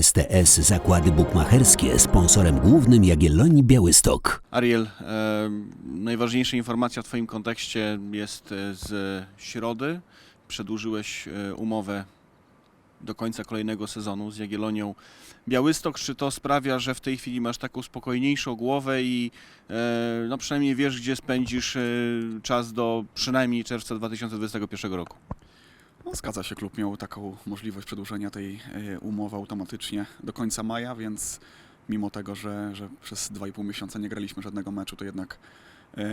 STS Zakłady Bukmacherskie sponsorem głównym Jagiellonii Białystok. Ariel, e, najważniejsza informacja w Twoim kontekście jest e, z środy. Przedłużyłeś e, umowę do końca kolejnego sezonu z Jagiellonią Białystok. Czy to sprawia, że w tej chwili masz taką spokojniejszą głowę i e, no przynajmniej wiesz, gdzie spędzisz e, czas do przynajmniej czerwca 2021 roku? No, zgadza się, klub miał taką możliwość przedłużenia tej e, umowy automatycznie do końca maja, więc mimo tego, że, że przez 2,5 miesiąca nie graliśmy żadnego meczu, to jednak e,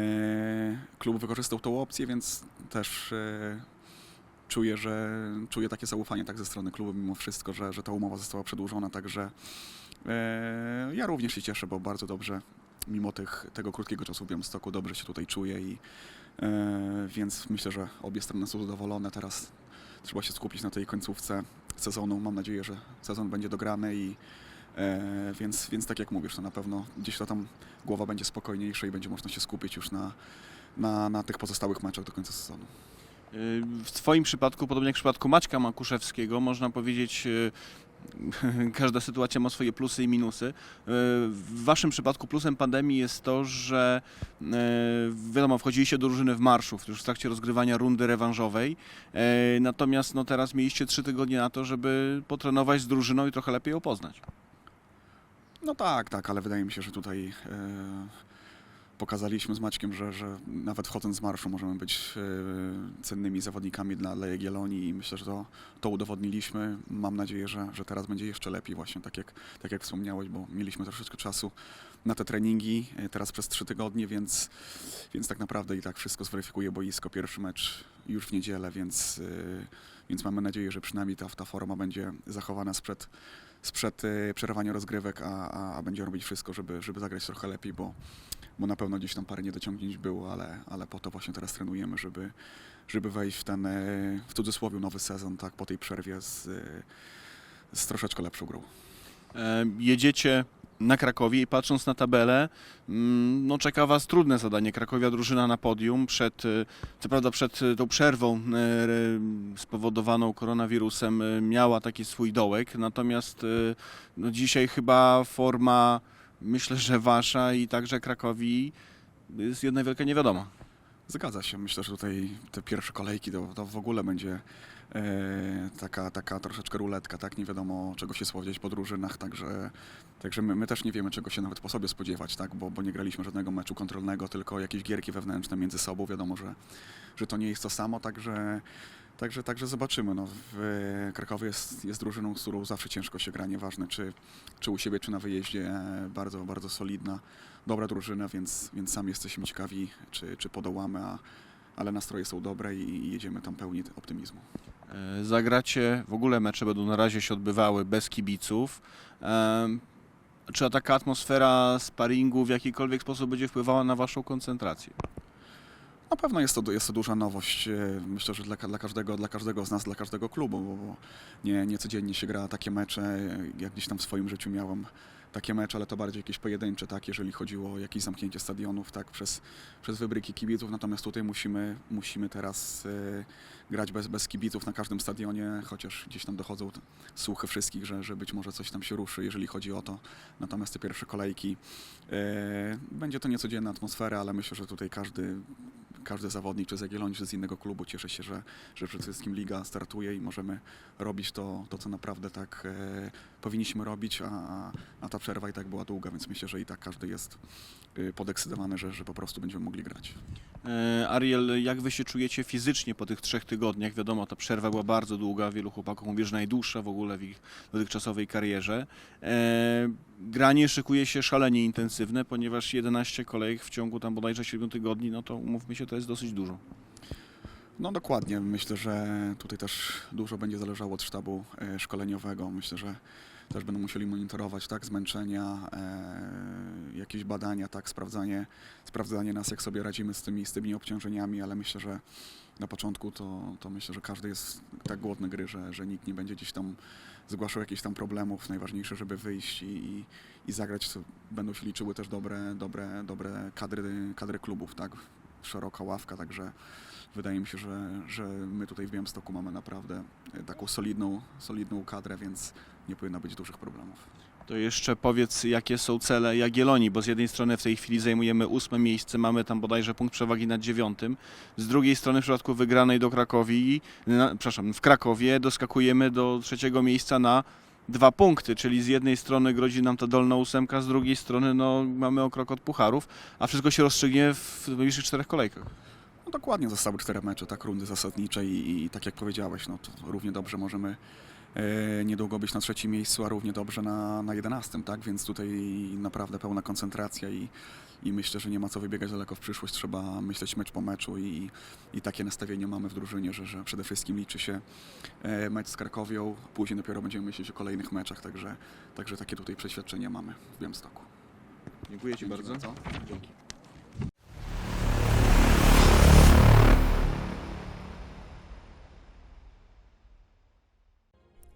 klub wykorzystał tą opcję, więc też e, czuję, że czuję takie zaufanie tak ze strony klubu mimo wszystko, że, że ta umowa została przedłużona, także e, ja również się cieszę, bo bardzo dobrze mimo tych, tego krótkiego czasu w Białymstoku dobrze się tutaj czuję i e, więc myślę, że obie strony są zadowolone. Teraz trzeba się skupić na tej końcówce sezonu. Mam nadzieję, że sezon będzie dograny i e, więc, więc tak jak mówisz, to na pewno gdzieś to tam głowa będzie spokojniejsza i będzie można się skupić już na, na, na tych pozostałych meczach do końca sezonu. Y, W Twoim przypadku, podobnie jak w przypadku Maćka Makuszewskiego, można powiedzieć, y, każda sytuacja ma swoje plusy i minusy. Y, W Waszym przypadku plusem pandemii jest to, że y, wiadomo, wchodziliście do drużyny w marszu, już w trakcie rozgrywania rundy rewanżowej. Y, Natomiast no, teraz mieliście trzy tygodnie na to, żeby potrenować z drużyną i trochę lepiej ją poznać. No tak, tak, ale wydaje mi się, że tutaj e, pokazaliśmy z Maćkiem, że, że nawet wchodząc z marszu możemy być e, cennymi zawodnikami dla, dla Jagiellonii i myślę, że to, to udowodniliśmy. Mam nadzieję, że, że teraz będzie jeszcze lepiej właśnie, tak jak, tak jak wspomniałeś, bo mieliśmy troszeczkę czasu na te treningi, e, teraz przez trzy tygodnie, więc, więc tak naprawdę i tak wszystko zweryfikuje boisko. Pierwszy mecz już w niedzielę, więc, e, więc mamy nadzieję, że przynajmniej ta, ta forma będzie zachowana sprzed, sprzed przerwania rozgrywek, a, a, a będzie robić wszystko, żeby, żeby zagrać trochę lepiej, bo, bo na pewno gdzieś tam parę niedociągnięć było, ale, ale po to właśnie teraz trenujemy, żeby, żeby wejść w ten, e, w cudzysłowie, nowy sezon, tak, po tej przerwie z, e, z troszeczkę lepszą grą. E, Jedziecie na Krakowie i patrząc na tabelę, mm, no czeka Was trudne zadanie. Krakowia drużyna na podium, przed, co prawda przed tą przerwą spowodowaną koronawirusem miała taki swój dołek, natomiast no dzisiaj chyba forma, myślę, że Wasza i także Krakowi jest jedna wielka niewiadoma. Zgadza się. Myślę, że tutaj te pierwsze kolejki to, to w ogóle będzie e, taka, taka troszeczkę ruletka, tak? Nie wiadomo czego się spodziewać po drużynach, także, także my, my też nie wiemy czego się nawet po sobie spodziewać, tak? Bo, bo nie graliśmy żadnego meczu kontrolnego, tylko jakieś gierki wewnętrzne między sobą. Wiadomo, że, że to nie jest to samo, także, także, także zobaczymy. No, w Krakowie jest, jest drużyną, z którą zawsze ciężko się gra, nieważne czy, czy u siebie, czy na wyjeździe. e, Bardzo, bardzo solidna dobra drużyna, więc, więc sami jesteśmy ciekawi, czy, czy podołamy, a, ale nastroje są dobre i, jedziemy tam pełni optymizmu. E, Zagracie, w ogóle mecze będą na razie się odbywały bez kibiców. Czy taka atmosfera sparingu w jakikolwiek sposób będzie wpływała na Waszą koncentrację? Na pewno jest to, jest to duża nowość, e, myślę, że dla, dla, każdego, dla każdego z nas, dla każdego klubu, bo, bo nie, nie codziennie się gra takie mecze, jak gdzieś tam w swoim życiu miałem takie mecze, ale to bardziej jakieś pojedyncze, tak, jeżeli chodziło o jakieś zamknięcie stadionów, tak, przez, przez wybryki kibiców, natomiast tutaj musimy, musimy teraz e, grać bez, bez kibiców na każdym stadionie, chociaż gdzieś tam dochodzą słuchy wszystkich, że, że być może coś tam się ruszy, jeżeli chodzi o to, natomiast te pierwsze kolejki, e, będzie to niecodzienna atmosfera, ale myślę, że tutaj każdy każdy zawodnik, czy z Jagiellonii, czy z innego klubu cieszy się, że, że przede wszystkim liga startuje i możemy robić to, to co naprawdę tak e, powinniśmy robić, a, a, a ta przerwa i tak była długa, więc myślę, że i tak każdy jest e, podekscytowany, że, że po prostu będziemy mogli grać. E, Ariel, jak Wy się czujecie fizycznie po tych trzech tygodniach? Wiadomo, ta przerwa była bardzo długa, wielu chłopaków mówi, że najdłuższa w ogóle w ich dotychczasowej karierze. E, granie szykuje się szalenie intensywne, ponieważ 11 kolejek w ciągu tam bodajże 7 tygodni, no to umówmy się, to jest dosyć dużo. No dokładnie, myślę, że tutaj też dużo będzie zależało od sztabu e, szkoleniowego. Myślę, że też będą musieli monitorować tak zmęczenia, e, jakieś badania, tak sprawdzanie, sprawdzanie nas, jak sobie radzimy z tymi, z tymi obciążeniami, ale myślę, że na początku to, to myślę, że każdy jest tak głodny gry, że, że nikt nie będzie gdzieś tam zgłaszał jakichś tam problemów. Najważniejsze, żeby wyjść i, i, i zagrać. Będą się liczyły też dobre, dobre, dobre kadry, kadry klubów, tak? Szeroka ławka, także wydaje mi się, że, że my tutaj w Białymstoku mamy naprawdę e, taką solidną, solidną kadrę, więc nie powinno być dużych problemów. To jeszcze powiedz, jakie są cele Jagiellonii, bo z jednej strony w tej chwili zajmujemy ósme miejsce, mamy tam bodajże punkt przewagi nad dziewiątym. Z drugiej strony w przypadku wygranej do Krakowi, na, przepraszam, w Krakowie doskakujemy do trzeciego miejsca na dwa punkty, czyli z jednej strony grozi nam ta dolna ósemka, z drugiej strony no, mamy o krok od pucharów, a wszystko się rozstrzygnie w najbliższych czterech kolejkach. No dokładnie zostały cztery mecze, tak, rundy zasadnicze i, i tak jak powiedziałeś, no równie dobrze możemy niedługo być na trzecim miejscu, a równie dobrze na, na jedenastym, tak, więc tutaj naprawdę pełna koncentracja i, i myślę, że nie ma co wybiegać daleko w przyszłość, trzeba myśleć mecz po meczu i, i takie nastawienie mamy w drużynie, że, że przede wszystkim liczy się e, mecz z Krakowią, później dopiero będziemy myśleć o kolejnych meczach, także, także takie tutaj przeświadczenie mamy w Białymstoku. Dziękuję Ci bardzo. Dzięki.